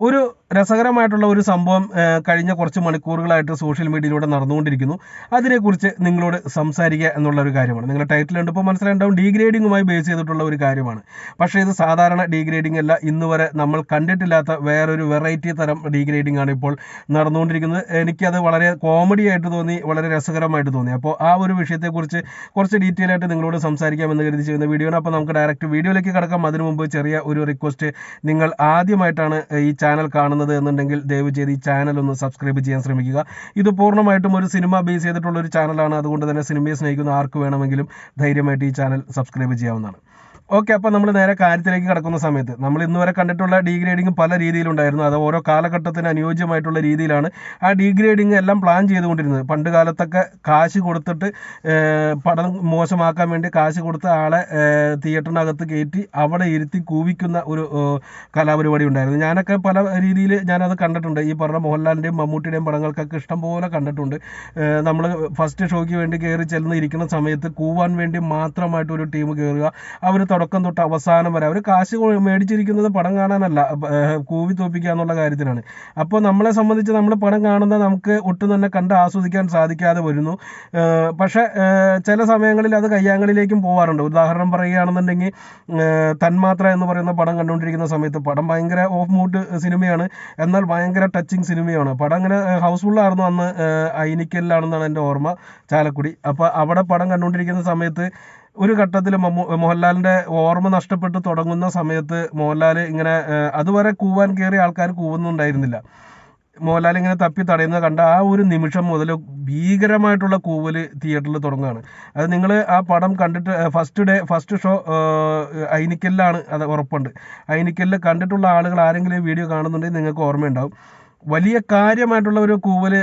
ഒരു രസകരമായിട്ടുള്ള ഒരു സംഭവം കഴിഞ്ഞ കുറച്ച് മണിക്കൂറുകളായിട്ട് സോഷ്യൽ മീഡിയയിലൂടെ നടന്നുകൊണ്ടിരിക്കുന്നു. അതിനെക്കുറിച്ച് നിങ്ങളോട് സംസാരിക്കുക എന്നുള്ള ഒരു കാര്യമാണ്. നിങ്ങളുടെ ടൈറ്റിൽ ഉണ്ട് കണ്ടപ്പോൾ മനസ്സിലായിട്ടുണ്ടാവും. ഡീഗ്രേഡിങ്ങുമായി ബേസ് ചെയ്തിട്ടുള്ള ഒരു കാര്യമാണ്. പക്ഷേ ഇത് സാധാരണ ഡീഗ്രേഡിംഗ് അല്ല. ഇന്ന് വരെ നമ്മൾ കണ്ടിട്ടില്ലാത്ത വേറൊരു വെറൈറ്റി തരം ഡീഗ്രേഡിംഗ് ആണ് ഇപ്പോൾ നടന്നുകൊണ്ടിരിക്കുന്നത്. എനിക്കത് വളരെ കോമഡി ആയിട്ട് തോന്നി വളരെ രസകരമായിട്ട് തോന്നി. അപ്പോൾ ആ ഒരു വിഷയത്തെക്കുറിച്ച് കുറച്ച് ഡീറ്റെയിൽ ആയിട്ട് നിങ്ങളോട് സംസാരിക്കാമെന്ന് കരുതി ചെയ്യുന്ന വീഡിയോ അപ്പോൾ നമുക്ക് ഡയറക്റ്റ് വീഡിയോയിലേക്ക് കടക്കാം. അതിനു മുമ്പ് ചെറിയ ഒരു റിക്വസ്റ്റ് നിങ്ങൾ ആദ്യമായിട്ടാണ് ഈ കാണുന്നത് എന്നുണ്ടെങ്കിൽ ദയവ് ചെയ്ത് ഈ ചാനൽ ഒന്ന് സബ്സ്ക്രൈബ് ചെയ്യാൻ ശ്രമിക്കുക. ഇത് പൂർണമായിട്ടും ഒരു സിനിമ ബേസ് ചെയ്തിട്ടുള്ള ഒരു ചാനലാണ് അതുകൊണ്ട് തന്നെ സിനിമയെ സ്നേഹിക്കുന്ന ആർക്ക് വേണമെങ്കിലും ധൈര്യമായിട്ട് ഈ ചാനൽ സബ്സ്ക്രൈബ് ചെയ്യാവുന്നതാണ്. ഓക്കെ അപ്പോൾ നമ്മൾ നേരെ കാര്യത്തിലേക്ക് കടക്കുന്ന സമയത്ത്. നമ്മൾ ഇന്ന് വരെ കണ്ടിട്ടുള്ള ഡീഗ്രേഡിംഗ് പല രീതിയിലുണ്ടായിരുന്നു. അത് ഓരോ കാലഘട്ടത്തിന് അനുയോജ്യമായിട്ടുള്ള രീതിയിലാണ് ആ ഡീഗ്രേഡിംഗ് എല്ലാം പ്ലാൻ ചെയ്തുകൊണ്ടിരുന്നത്. പണ്ട് കാലത്തൊക്കെ കാശ് കൊടുത്തിട്ട് പടം മോശമാക്കാൻ വേണ്ടി കാശ് കൊടുത്ത ആളെ തിയേറ്ററിനകത്ത് കയറ്റി അവിടെ ഇരുത്തി കൂവിക്കുന്ന ഒരു കലാപരിപാടി ഉണ്ടായിരുന്നു. ഞാനൊക്കെ പല രീതിയിൽ ഞാനത് കണ്ടിട്ടുണ്ട്. ഈ പറഞ്ഞ മോഹൻലാലിന്റെയും മമ്മൂട്ടിയുടെയും പടങ്ങൾക്കൊക്കെ ഇഷ്ടംപോലെ കണ്ടിട്ടുണ്ട്. നമ്മൾ ഫസ്റ്റ് ഷോയ്ക്ക് വേണ്ടി കയറി ചെല്ലുന്ന ഇരിക്കുന്ന സമയത്ത് കൂവാൻ വേണ്ടി മാത്രമായിട്ട് ഒരു ടീം കയറുക അവർ തുടക്കം തൊട്ട് അവസാനം വരെ. അവർ കാശ് മേടിച്ചിരിക്കുന്നത് പടം കാണാനല്ല. കൂവി തോപ്പിക്കുക എന്നുള്ള കാര്യത്തിനാണ്. അപ്പോൾ നമ്മളെ സംബന്ധിച്ച് നമ്മൾ പടം കാണുന്ന നമുക്ക് ഒട്ടും തന്നെ കണ്ട് ആസ്വദിക്കാൻ സാധിക്കാതെ വരുന്നു. പക്ഷേ ചില സമയങ്ങളിൽ അത് കയ്യാങ്കളിലേക്കും പോകാറുണ്ട് ഉദാഹരണം പറയുകയാണെന്നുണ്ടെങ്കിൽ തന്മാത്ര എന്ന് പറയുന്ന പടം കണ്ടുകൊണ്ടിരിക്കുന്ന സമയത്ത് പടം ഭയങ്കര ഓഫ് മൂഡ് സിനിമയാണ്. എന്നാൽ ഭയങ്കര ടച്ചിങ് സിനിമയാണ്. പടം അങ്ങനെ ഹൗസ്ഫുള്ളായിരുന്നു അന്ന് ഐനിക്കലിലാണെന്നാണ് എന്റെ ഓർമ്മ ചാലക്കുടി. അപ്പോൾ അവിടെ പടം കണ്ടുകൊണ്ടിരിക്കുന്ന സമയത്ത് ഒരു ഘട്ടത്തിൽ മോഹൻലാലിന്റെ ഓർമ്മ നഷ്ടപ്പെട്ട് തുടങ്ങുന്ന സമയത്ത് മോഹൻലാൽ ഇങ്ങനെ അതുവരെ കൂവാൻ കയറിയ ആൾക്കാർ കൂവുന്നുണ്ടായിരുന്നില്ല. മോഹൻലാൽ ഇങ്ങനെ തപ്പി തടയുന്നത് കണ്ട ആ ഒരു നിമിഷം മുതൽ ഭീകരമായിട്ടുള്ള കൂവൽ തിയേറ്ററിൽ തുടങ്ങുകയാണ്. അത് നിങ്ങൾ ആ പടം കണ്ടിട്ട് ഫസ്റ്റ് ഡേ ഫസ്റ്റ് ഷോ ഐനിക്കലിലാണ് അത് ഉറപ്പുണ്ട്. ഐനിക്കലിൽ കണ്ടിട്ടുള്ള ആളുകൾ ആരെങ്കിലും വീഡിയോ കാണുന്നുണ്ടെങ്കിൽ നിങ്ങൾക്ക് ഓർമ്മയുണ്ടാവും. വലിയ കാര്യമായിട്ടുള്ള ഒരു കൂവൽ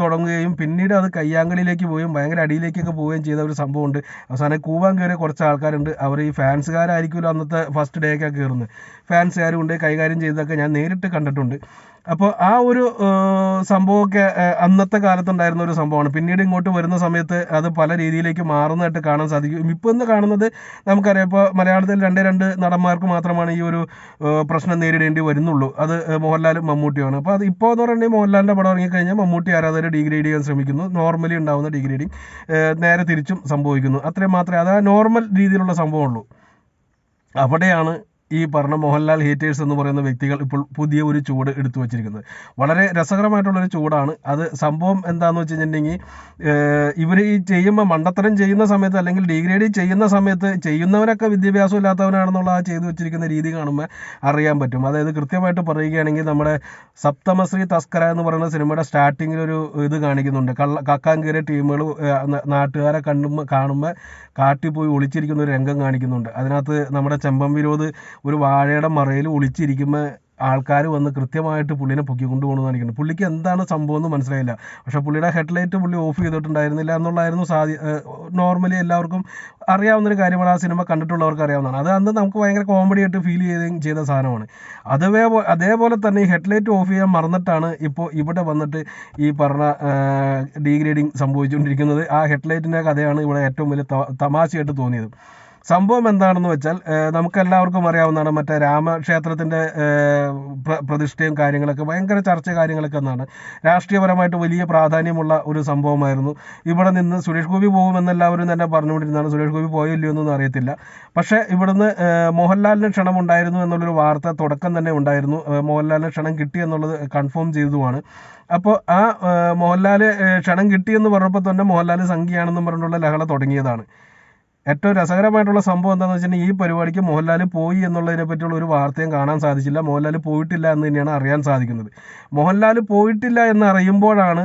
തുടങ്ങുകയും പിന്നീട് അത് കയ്യാങ്കളിയിലേക്ക് പോവുകയും ഭയങ്കര അടിയിലേക്കൊക്കെ പോവുകയും ചെയ്ത ഒരു സംഭവമുണ്ട്. അവസാനം കൂവാൻ കയറിയ കുറച്ച് ആൾക്കാരുണ്ട്. അവർ ഈ ഫാൻസുകാരായിരിക്കുമല്ലോ അന്നത്തെ ഫസ്റ്റ് ഡേ ഒക്കെ കയറുന്നത്. ഫാൻസുകാരും ഉണ്ട് കൈകാര്യം ചെയ്തതൊക്കെ ഞാൻ നേരിട്ട് കണ്ടിട്ടുണ്ട്. അപ്പോൾ ആ ഒരു സംഭവമൊക്കെ അന്നത്തെ കാലത്തുണ്ടായിരുന്ന ഒരു സംഭവമാണ്. പിന്നീട് ഇങ്ങോട്ട് വരുന്ന സമയത്ത് അത് പല രീതിയിലേക്ക് മാറുന്നതായിട്ട് കാണാൻ സാധിക്കും. ഇപ്പോൾ ഇന്ന് കാണുന്നത് നമുക്കറിയാം ഇപ്പോൾ മലയാളത്തിൽ രണ്ടേ രണ്ട് നടന്മാർക്ക് മാത്രമാണ് ഈ ഒരു പ്രശ്നം നേരിടേണ്ടി വരുന്നുള്ളൂ. അത് മോഹൻലാലും മമ്മൂട്ടിയുമാണ്. അപ്പോൾ അത് ഇപ്പോൾ എന്ന് പറഞ്ഞിട്ടുണ്ടെങ്കിൽ മോഹൻലാലിന്റെ പടം ഇറങ്ങിക്കഴിഞ്ഞാൽ മമ്മൂട്ടി ആരാധകർ ഡിഗ്രേഡ് ചെയ്യാൻ ശ്രമിക്കുന്നു. നോർമലി ഉണ്ടാകുന്ന ഡിഗ്രേഡിങ് നേരെ തിരിച്ചും സംഭവിക്കുന്നു. അത്രയും മാത്രമേ അത് നോർമൽ രീതിയിലുള്ള സംഭവമുള്ളൂ. അവിടെയാണ് ഈ പറഞ്ഞ മോഹൻലാൽ ഹേറ്റേഴ്സ് എന്ന് പറയുന്ന വ്യക്തികൾ ഇപ്പോൾ പുതിയ ഒരു ചൂട് എടുത്തു വച്ചിരിക്കുന്നത്. വളരെ രസകരമായിട്ടുള്ളൊരു ചൂടാണ്. അത് സംഭവം എന്താണെന്ന് വെച്ച് കഴിഞ്ഞിട്ടുണ്ടെങ്കിൽ ഇവർ ഈ ചെയ്യുമ്പോൾ മണ്ടത്തരം ചെയ്യുന്ന സമയത്ത് അല്ലെങ്കിൽ ഡിഗ്രേഡ് ചെയ്യുന്ന സമയത്ത് ചെയ്യുന്നവരൊക്കെ വിദ്യാഭ്യാസം ഇല്ലാത്തവനാണെന്നുള്ള ആ ചെയ്തു വെച്ചിരിക്കുന്ന രീതി കാണുമ്പോൾ അറിയാൻ പറ്റും. അതായത് കൃത്യമായിട്ട് പറയുകയാണെങ്കിൽ നമ്മുടെ സപ്തമശ്രീ തസ്കര എന്ന് പറയുന്ന സിനിമയുടെ സ്റ്റാർട്ടിങ്ങിൽ ഒരു ഇത് കാണിക്കുന്നുണ്ട്. കള്ള കക്കാങ്കേറിയ ടീമുകൾ നാട്ടുകാരെ കണ്ടുമ്പോൾ കാണുമ്പോൾ കാട്ടിൽ പോയി ഒളിച്ചിരിക്കുന്ന ഒരു രംഗം കാണിക്കുന്നുണ്ട്. അതിനകത്ത് നമ്മുടെ ചെമ്പം വിരോധ് ഒരു വാഴയുടെ മറയിൽ ഒളിച്ചിരിക്കുമ്പോൾ ആൾക്കാർ വന്ന് കൃത്യമായിട്ട് പുള്ളിനെ പൊക്കി കൊണ്ടുപോകണമെന്ന് കാണിക്കുന്നത് പുള്ളിക്ക് എന്താണ് സംഭവം എന്ന് മനസ്സിലായില്ല. പക്ഷേ പുള്ളിയുടെ ഹെഡ്ലൈറ്റ് പുള്ളി ഓഫ് ചെയ്തിട്ടുണ്ടായിരുന്നില്ല എന്നുള്ളതായിരുന്നു സാധ്യ നോർമലി എല്ലാവർക്കും അറിയാവുന്നൊരു കാര്യമാണ്. ആ സിനിമ കണ്ടിട്ടുള്ളവർക്ക് അറിയാവുന്നതാണ്. അത് അന്ന് നമുക്ക് ഭയങ്കര കോമഡി ആയിട്ട് ഫീൽ ചെയ്ത് ചെയ്ത സാധനമാണ്. അതേ അതേപോലെ തന്നെ ഈ ഹെഡ്ലൈറ്റ് ഓഫ് ചെയ്യാൻ മറന്നിട്ടാണ് ഇപ്പോൾ ഇവിടെ വന്നിട്ട് ഈ പറഞ്ഞ ഡീഗ്രേഡിങ് സംഭവിച്ചുകൊണ്ടിരിക്കുന്നത്. ആ ഹെഡ്ലൈറ്റിന്റെ കഥയാണ് ഇവിടെ ഏറ്റവും വലിയ തമാശയായിട്ട് തോന്നിയത്. സംഭവം എന്താണെന്ന് വെച്ചാൽ നമുക്ക് എല്ലാവർക്കും അറിയാവുന്നതാണ് മറ്റേ രാമക്ഷേത്രത്തിന്റെ പ്ര- പ്രതിഷ്ഠയും കാര്യങ്ങളൊക്കെ ഭയങ്കര ചർച്ച കാര്യങ്ങളൊക്കെ എന്നാണ്. രാഷ്ട്രീയപരമായിട്ട് വലിയ പ്രാധാന്യമുള്ള ഒരു സംഭവമായിരുന്നു. ഇവിടെ നിന്ന് സുരേഷ് ഗോപി പോകുമെന്ന് എല്ലാവരും തന്നെ പറഞ്ഞുകൊണ്ടിരുന്നതാണ്. സുരേഷ് ഗോപി പോയോ ഇല്ലയോ എന്നൊന്നും അറിയത്തില്ല. പക്ഷേ ഇവിടുന്ന് മോഹൻലാലിന് ക്ഷണം ഉണ്ടായിരുന്നു എന്നുള്ളൊരു വാർത്ത തുടക്കം തന്നെ ഉണ്ടായിരുന്നു. മോഹൻലാലിന് ക്ഷണം കിട്ടി എന്നുള്ളത് കൺഫേം ചെയ്തതുമാണ്. അപ്പോൾ ആ മോഹൻലാൽ ക്ഷണം കിട്ടിയെന്ന് പറഞ്ഞപ്പോൾ തന്നെ മോഹൻലാൽ സംഖ്യയാണെന്നും പറഞ്ഞുള്ള ലഹള തുടങ്ങിയതാണ്. ഏറ്റവും രസകരമായിട്ടുള്ള സംഭവം എന്താണെന്ന് വെച്ചിട്ടുണ്ടെങ്കിൽ ഈ പരിപാടിക്ക് മോഹൻലാൽ പോയി എന്നുള്ളതിനെ പറ്റിയുള്ള ഒരു വാർത്തയും കാണാൻ സാധിച്ചില്ല. മോഹൻലാൽ പോയിട്ടില്ല എന്ന് തന്നെയാണ് അറിയാൻ സാധിക്കുന്നത്. മോഹൻലാൽ പോയിട്ടില്ല എന്ന് അറിയുമ്പോഴാണ്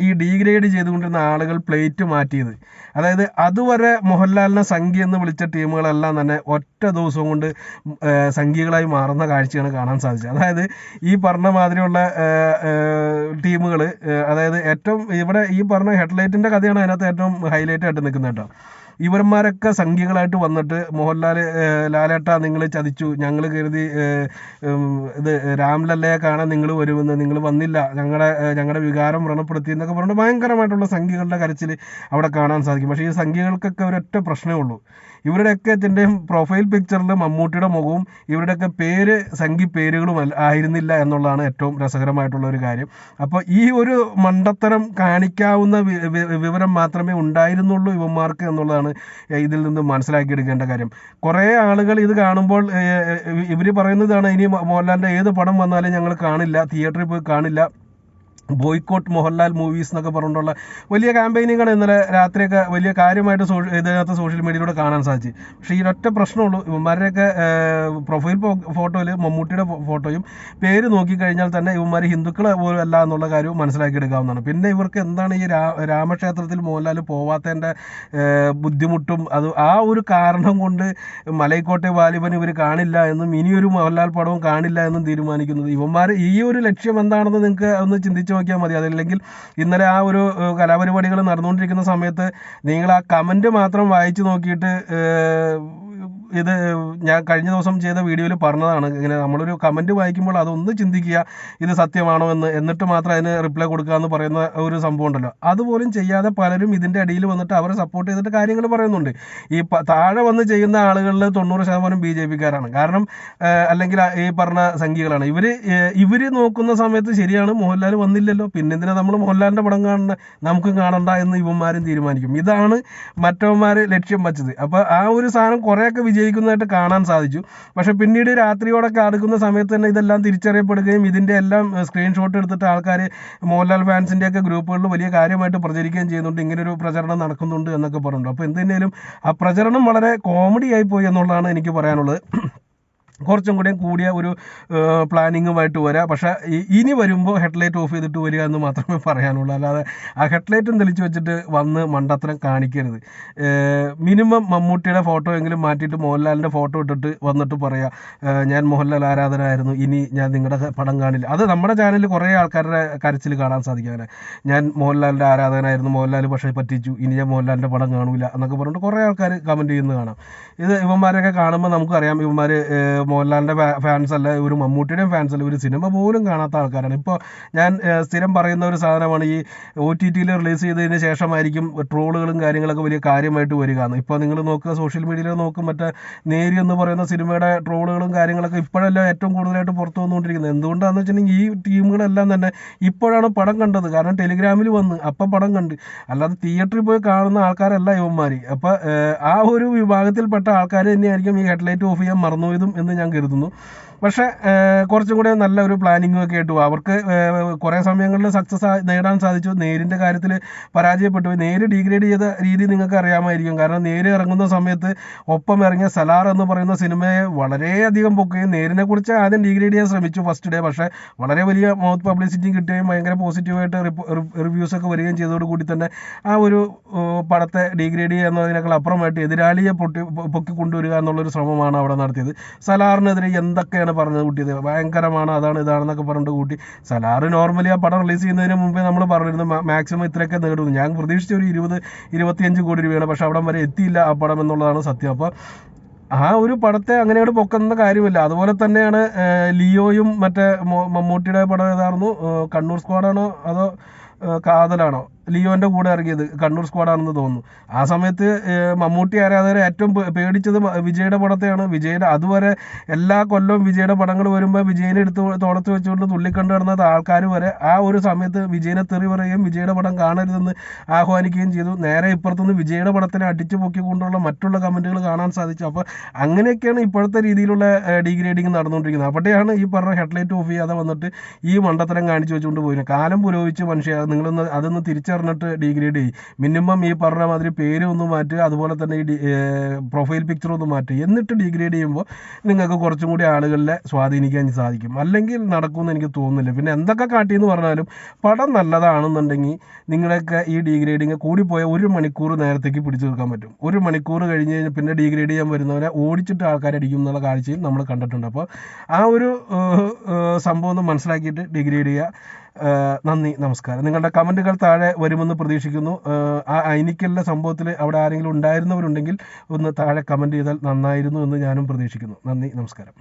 ഈ ഡീഗ്രേഡ് ചെയ്തുകൊണ്ടിരുന്ന ആളുകൾ പ്ലേറ്റ് മാറ്റിയത്. അതായത് അതുവരെ മോഹൻലാലിനെ സംഖ്യ എന്ന് വിളിച്ച ടീമുകളെല്ലാം തന്നെ ഒറ്റ ദിവസം കൊണ്ട് സംഖ്യകളായി മാറുന്ന കാഴ്ചയാണ് കാണാൻ സാധിച്ചത്. അതായത് ഈ പറഞ്ഞ മാതിരിയുള്ള ടീമുകൾ അതായത് ഏറ്റവും ഇവിടെ ഈ പറഞ്ഞ ഹെഡ്ലൈറ്റിന്റെ കഥയാണ് അതിനകത്ത് ഏറ്റവും ഹൈലൈറ്റ് ആയിട്ട് നിൽക്കുന്നത് കേട്ടോ. ഇവന്മാരൊക്കെ സംഖ്യകളായിട്ട് വന്നിട്ട് മോഹൻലാൽ ലാലേട്ട നിങ്ങൾ ചതിച്ചു. ഞങ്ങൾ കരുതി ഇത് രാംലല്ലയെ കാണാൻ നിങ്ങൾ വരുമെന്ന്. നിങ്ങൾ വന്നില്ല. ഞങ്ങളുടെ ഞങ്ങളുടെ വികാരം വ്രണപ്പെടുത്തി എന്നൊക്കെ പറഞ്ഞിട്ട് ഭയങ്കരമായിട്ടുള്ള സംഖ്യകളുടെ കരച്ചിൽ അവിടെ കാണാൻ സാധിക്കും. പക്ഷേ ഈ സംഖ്യകൾക്കൊക്കെ ഒരൊറ്റ പ്രശ്നമേ ഉള്ളൂ. ഇവരുടെയൊക്കെ ഇതിന്റെയും പ്രൊഫൈൽ പിക്ചറിൽ മമ്മൂട്ടിയുടെ മുഖവും ഇവരുടെയൊക്കെ പേര് സംഖ്യ പേരുകളും ആയിരുന്നില്ല എന്നുള്ളതാണ് ഏറ്റവും രസകരമായിട്ടുള്ള ഒരു കാര്യം. അപ്പോൾ ഈ ഒരു മണ്ടത്തരം കാണിക്കാവുന്ന വിവരം മാത്രമേ ഉണ്ടായിരുന്നുള്ളൂ ഇവന്മാർക്ക് എന്നുള്ളതാണ് ഇതിൽ നിന്ന് മനസ്സിലാക്കിയെടുക്കേണ്ട കാര്യം. കുറേ ആളുകൾ ഇത് കാണുമ്പോൾ ഇവർ പറയുന്നതാണ് ഇനി മോഹൻലാലിന്റെ ഏത് പടം വന്നാലും ഞങ്ങൾ കാണില്ല തിയേറ്ററിൽ പോയി കാണില്ല. ബോയ്ക്കോട്ട് മോഹൻലാൽ മൂവീസ് എന്നൊക്കെ പറഞ്ഞുകൊണ്ടുള്ള വലിയ ക്യാമ്പയിനിങ്ങാണ് ഇന്നലെ രാത്രിയൊക്കെ വലിയ കാര്യമായിട്ട് സോഷ്യ ഇതിനകത്ത് സോഷ്യൽ മീഡിയയിലൂടെ കാണാൻ സാധിച്ചു. പക്ഷേ ഈ ഒറ്റ പ്രശ്നമുള്ളൂ. ഇവന്മാരുടെയൊക്കെ പ്രൊഫൈൽ ഫോട്ടോയിൽ മമ്മൂട്ടിയുടെ ഫോട്ടോയും പേര് നോക്കിക്കഴിഞ്ഞാൽ തന്നെ ഇവന്മാർ ഹിന്ദുക്കൾ പോലും അല്ല എന്നുള്ള കാര്യവും മനസ്സിലാക്കി എടുക്കാവുന്നതാണ് പിന്നെ ഇവർക്ക് എന്താണ് ഈ രാമക്ഷേത്രത്തിൽ മോഹൻലാൽ പോവാത്തതിന്റെ ബുദ്ധിമുട്ടും അത് ആ ഒരു കാരണം കൊണ്ട് മലൈക്കോട്ടെ വാലിബൻ ഇവർ കാണില്ല എന്നും ഇനിയൊരു മോഹൻലാൽ പടവും കാണില്ല എന്നും തീരുമാനിക്കുന്നത്. ഇവന്മാർ ഈ ഒരു ലക്ഷ്യം എന്താണെന്ന് നിങ്ങൾക്ക് ഒന്ന് ചിന്തിച്ച്? നോക്കിയാൽ മതി. അതല്ലെങ്കിൽ ഇന്നലെ ആ ഒരു കലാപരിപാടികൾ നടന്നുകൊണ്ടിരിക്കുന്ന സമയത്ത് നിങ്ങൾ ആ കമന്റ് മാത്രം വായിച്ചു നോക്കിയിട്ട് ഇത് ഞാൻ കഴിഞ്ഞ ദിവസം ചെയ്ത വീഡിയോയിൽ പറഞ്ഞതാണ്. ഇങ്ങനെ നമ്മളൊരു കമന്റ് വായിക്കുമ്പോൾ അതൊന്ന് ചിന്തിക്കുക ഇത് സത്യമാണോ എന്ന്. എന്നിട്ട് മാത്രം അതിന് റിപ്ലൈ കൊടുക്കുക എന്ന് പറയുന്ന ഒരു സംഭവം ഉണ്ടല്ലോ. അതുപോലും ചെയ്യാതെ പലരും ഇതിന്റെ അടിയിൽ വന്നിട്ട് അവരെ സപ്പോർട്ട് ചെയ്തിട്ട് കാര്യങ്ങൾ പറയുന്നുണ്ട്. ഈ താഴെ വന്ന് ചെയ്യുന്ന ആളുകളിൽ തൊണ്ണൂറ് ശതമാനം ബി ജെ പിക്കാരാണ്. കാരണം അല്ലെങ്കിൽ ഈ പറഞ്ഞ സംഖ്യകളാണ് ഇവർ ഇവർ നോക്കുന്ന സമയത്ത് ശരിയാണ് മോഹൻലാൽ വന്നില്ലല്ലോ. പിന്നെന്തിനാ നമ്മൾ മോഹൻലാലിന്റെ പടം കാണണ്ട നമുക്കും കാണണ്ട എന്ന് ഇവന്മാരും തീരുമാനിക്കും. ഇതാണ് മറ്റവന്മാർ ലക്ഷ്യം വച്ചത്. അപ്പോൾ ആ ഒരു സാധനം കുറേയൊക്കെ വിജയിക്കുന്നതായിട്ട് കാണാൻ സാധിച്ചു. പക്ഷെ പിന്നീട് രാത്രിയോടൊക്കെ അടുക്കുന്ന സമയത്ത് തന്നെ ഇതെല്ലാം തിരിച്ചറിയപ്പെടുകയും ഇതിന്റെ എല്ലാം സ്ക്രീൻഷോട്ട് എടുത്തിട്ട് ആൾക്കാർ മോഹൻലാൽ ഫാൻസിന്റെ ഒക്കെ ഗ്രൂപ്പുകളിൽ വലിയ കാര്യമായിട്ട് പ്രചരിക്കുകയും ചെയ്യുന്നുണ്ട്. ഇങ്ങനൊരു പ്രചരണം നടക്കുന്നുണ്ട് എന്നൊക്കെ പറഞ്ഞിട്ടുണ്ട്. അപ്പോൾ എന്തിനേലും ആ പ്രചരണം വളരെ കോമഡി ആയി പോയി എന്നുള്ളതാണ് എനിക്ക് പറയാനുള്ളത്. കുറച്ചും കൂടെ കൂടിയ ഒരു പ്ലാനിങ്ങുമായിട്ട് വരാം. പക്ഷേ ഇനി വരുമ്പോൾ ഹെഡ്ലൈറ്റ് ഓഫ് ചെയ്തിട്ട് വരിക എന്ന് മാത്രമേ പറയാനുള്ളൂ. അല്ലാതെ ആ ഹെഡ്ലൈറ്റും തെളിച്ച് വെച്ചിട്ട് വന്ന് മണ്ടത്തരം കാണിക്കരുത്. മിനിമം മമ്മൂട്ടിയുടെ ഫോട്ടോ എങ്കിലും മാറ്റിയിട്ട് മോഹൻലാലിന്റെ ഫോട്ടോ ഇട്ടിട്ട് വന്നിട്ട് പറയാം ഞാൻ മോഹൻലാൽ ആരാധനായിരുന്നു ഇനി ഞാൻ നിങ്ങളുടെ പടം കാണില്ല. അത് നമ്മുടെ ചാനലിൽ കുറേ ആൾക്കാരുടെ കരച്ചിൽ കാണാൻ സാധിക്കും. അങ്ങനെ ഞാൻ മോഹൻലാലിന്റെ ആരാധനായിരുന്നു മോഹൻലാൽ പക്ഷേ പറ്റിച്ചു ഇനി ഞാൻ മോഹൻലാലിന്റെ പടം കാണൂല എന്നൊക്കെ പറഞ്ഞിട്ട് കുറേ ആൾക്കാർ കമന്റ് ചെയ്യുന്നത് കാണാം. ഇത് ഇവന്മാരൊക്കെ കാണുമ്പോൾ നമുക്കറിയാം ഇവന്മാർ മോഹൻലാലിന്റെ ഫാൻസ് അല്ല ഒരു മമ്മൂട്ടിയുടെയും ഫാൻസ് അല്ല ഒരു സിനിമ പോലും കാണാത്ത ആൾക്കാരാണ്. ഇപ്പോൾ ഞാൻ സ്ഥിരം പറയുന്ന ഒരു സാധനമാണ് ഈ ഒ ടി ടിയിൽ റിലീസ് ചെയ്തതിന് ശേഷമായിരിക്കും ട്രോളുകളും കാര്യങ്ങളൊക്കെ വലിയ കാര്യമായിട്ട് വരിക. ഇപ്പോൾ നിങ്ങൾ നോക്കുക സോഷ്യൽ മീഡിയയിൽ നോക്കും മറ്റേ നേരി എന്ന് പറയുന്ന സിനിമയുടെ ട്രോളുകളും കാര്യങ്ങളൊക്കെ ഇപ്പോഴല്ല ഏറ്റവും കൂടുതലായിട്ട് പുറത്തു വന്നുകൊണ്ടിരിക്കുന്നത്. എന്തുകൊണ്ടാണെന്ന് വെച്ചിട്ടുണ്ടെങ്കിൽ ഈ ടീമുകളെല്ലാം തന്നെ ഇപ്പോഴാണ് പടം കണ്ടത്. കാരണം ടെലിഗ്രാമിൽ വന്ന് അപ്പം പടം കണ്ട്. അല്ലാതെ തിയേറ്ററിൽ പോയി കാണുന്ന ആൾക്കാരല്ല ഇവന്മാർ അപ്പോൾ ആ ഒരു വിഭാഗത്തിൽപ്പെട്ട ആൾക്കാർ തന്നെയായിരിക്കും ഈ ഹെഡ്ലൈറ്റ് ഓഫ് ചെയ്യാൻ മറന്നുപോയതും എന്ന് ഞാൻ കരുതുന്നു. പക്ഷേ കുറച്ചും കൂടെ നല്ല ഒരു പ്ലാനിങ്ങും ഒക്കെ ആയിട്ട്. അവർക്ക് കുറേ സമയങ്ങളിൽ സക്സസ് നേടാൻ സാധിച്ചു. നേരിന്റെ കാര്യത്തിൽ പരാജയപ്പെട്ടു. നേര് ഡീഗ്രേഡ് ചെയ്ത രീതി നിങ്ങൾക്ക് അറിയാമായിരിക്കും. കാരണം നേര് ഇറങ്ങുന്ന സമയത്ത് ഒപ്പം ഇറങ്ങിയ സലാർ എന്ന് പറയുന്ന സിനിമയെ വളരെയധികം പൊക്കുകയും നേരിനെ കുറിച്ച് ആദ്യം ഡീഗ്രേഡ് ചെയ്യാൻ ശ്രമിച്ചു ഫസ്റ്റ് ഡേ പക്ഷേ വളരെ വലിയ മൗത്ത് പബ്ലിസിറ്റിയും കിട്ടുകയും ഭയങ്കര പോസിറ്റീവായിട്ട് റിവ്യൂസ് ഒക്കെ വരികയും ചെയ്തതോടുകൂടി തന്നെ ആ ഒരു പടത്തെ ഡീഗ്രേഡ് ചെയ്യുക എന്നതിനേക്കാൾ അപ്പുറമായിട്ട് എതിരാളിയെ പൊട്ടി പൊക്കി കൊണ്ടുവരിക എന്നുള്ളൊരു ശ്രമമാണ് അവിടെ നടത്തിയത്. സലാറിനെതിരെ എന്തൊക്കെയാണ് പറഞ്ഞത് കൂട്ടിയത് ഭയങ്കരമാണ് അതാണ് ഇതാണെന്നൊക്കെ പറഞ്ഞിട്ട് കൂട്ടി. സലാറ് നോർമലി ആ പടം റിലീസ് ചെയ്യുന്നതിന് മുമ്പേ നമ്മൾ പറഞ്ഞിരുന്നു മാക്സിമം ഇത്രയൊക്കെ നേടുന്നു. ഞാൻ പ്രതീക്ഷിച്ച ഒരു ഇരുപത് ഇരുപത്തിയഞ്ച് കോടി രൂപയാണ് പക്ഷെ അവിടം വരെ എത്തിയില്ല ആ പടം എന്നുള്ളതാണ് സത്യം. അപ്പോൾ ആ ഒരു പടത്തെ അങ്ങനെയോട് പൊക്കുന്ന കാര്യമില്ല. അതുപോലെ തന്നെയാണ് ലിയോയും മറ്റേ മമ്മൂട്ടിയുടെ പടം ഏതായിരുന്നു? കണ്ണൂർ സ്ക്വാഡാണോ അതോ കാതലാണോ? ലിയോന്റെ കൂടെ ഇറങ്ങിയത്. കണ്ണൂർ സ്ക്വാഡാണെന്ന് തോന്നുന്നു. ആ സമയത്ത് മമ്മൂട്ടി ആരാധകരെ ഏറ്റവും പേടിച്ചത് വിജയുടെ പടത്തെയാണ്. വിജയുടെ അതുവരെ എല്ലാ കൊല്ലവും വിജയുടെ പടങ്ങൾ വരുമ്പോൾ വിജയനെ എടുത്ത് തോളത്ത് വെച്ചുകൊണ്ട് തുള്ളിക്കണ്ട് നടന്ന ആൾക്കാർ വരെ ആ ഒരു സമയത്ത് വിജയനെ തെറി പറയുകയും വിജയുടെ പടം കാണരുതെന്ന് ആഹ്വാനിക്കുകയും ചെയ്തു. നേരെ ഇപ്പുറത്തുനിന്ന് വിജയുടെ പടത്തിനെ അടിച്ചു പൊക്കിക്കൊണ്ടുള്ള മറ്റുള്ള കമന്റുകൾ കാണാൻ സാധിച്ചു. അപ്പോൾ അങ്ങനെയൊക്കെയാണ് ഇപ്പോഴത്തെ രീതിയിലുള്ള ഡിഗ്രേഡിങ് നടന്നുകൊണ്ടിരിക്കുന്നത്. അവിടെയാണ് ഈ പറഞ്ഞ ഹെഡ്ലൈറ്റ് ഓഫ് ചെയ്യാതെ വന്നിട്ട് ഈ മണ്ടത്തരം കാണിച്ചു വെച്ചുകൊണ്ട് പോയിരുന്നു കാലം പുരോഗമിച്ച് മനുഷ്യ നിങ്ങളൊന്ന് അതൊന്ന് തിരിച്ചറിഞ്ഞിട്ട് ഡീഗ്രേഡ് ചെയ്യും. മിനിമം ഈ പറഞ്ഞ മാതിരി പേര് ഒന്ന് മാറ്റുക അതുപോലെ തന്നെ ഈ പ്രൊഫൈൽ പിക്ചർ ഒന്ന് മാറ്റുക. എന്നിട്ട് ഡീഗ്രേഡ് ചെയ്യുമ്പോൾ നിങ്ങൾക്ക് കുറച്ചും കൂടി ആളുകളിലെ സ്വാധീനിക്കാൻ സാധിക്കും. അല്ലെങ്കിൽ നടക്കുമെന്ന് എനിക്ക് തോന്നുന്നില്ല. പിന്നെ എന്തൊക്കെ കാട്ടിയെന്ന് പറഞ്ഞാലും പടം നല്ലതാണെന്നുണ്ടെങ്കിൽ നിങ്ങളൊക്കെ ഈ ഡീഗ്രേഡിങ് കൂടിപ്പോയ ഒരു മണിക്കൂർ നേരത്തേക്ക് പിടിച്ചു നിൽക്കാൻ പറ്റും. ഒരു മണിക്കൂർ കഴിഞ്ഞ് കഴിഞ്ഞാൽ പിന്നെ ഡീഗ്രേഡ് ചെയ്യാൻ വരുന്നവരെ ഓടിച്ചിട്ട് ആൾക്കാരെ അടിക്കും എന്നുള്ള കാഴ്ചയും നമ്മൾ കണ്ടിട്ടുണ്ട്. അപ്പോൾ ആ ഒരു സംഭവം ഒന്ന് മനസ്സിലാക്കിയിട്ട് ഡിഗ്രേഡ് ചെയ്യുക. നന്ദി നമസ്കാരം. നിങ്ങളുടെ കമന്റുകൾ താഴെ വരുമെന്ന് പ്രതീക്ഷിക്കുന്നു. ആ അയിനിക്കലിന്റെ സംഭവത്തിൽ അവിടെ ആരെങ്കിലും ഉണ്ടായിരുന്നവരുണ്ടെങ്കിൽ ഒന്ന് താഴെ കമന്റ് ചെയ്താൽ നന്നായിരുന്നു എന്ന് ഞാനും പ്രതീക്ഷിക്കുന്നു. നന്ദി നമസ്കാരം.